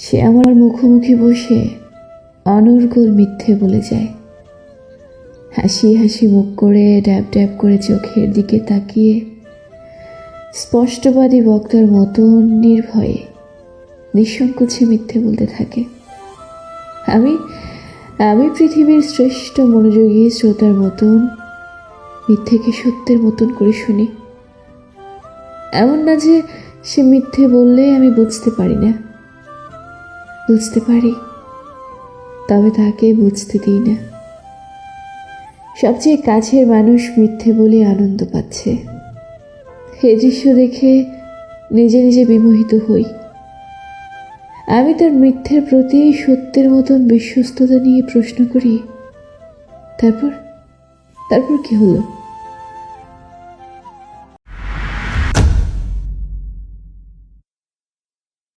সে আমার মুখোমুখি বসে অনর্গল মিথ্যে বলে যায়। হাসি হাসি মুখ করে ড্যাব ড্যাব করে চোখের দিকে তাকিয়ে স্পষ্টবাদী বক্তার মতন নির্ভয়ে, নিঃসংকোচে মিথ্যে বলতে থাকে। আমি আমি পৃথিবীর শ্রেষ্ঠ মনোযোগী শ্রোতার মতন, মিথ্যেকে সত্যের মতন করে শুনি। এমন না যে সে মিথ্যে বললে আমি বুঝতে পারি না। বুঝতে পারি, তবে তাকে বুঝতে দিই না। সবচেয়ে কাছের মানুষ মিথ্যে বলে আনন্দ পাচ্ছে। এ দৃশ্য দেখে নিজে নিজে বিমোহিত হই। আমি তার মিথ্যের প্রতি সত্যের মতন বিশ্বস্ততা নিয়ে প্রশ্ন করি, তারপর তারপর কি হলো?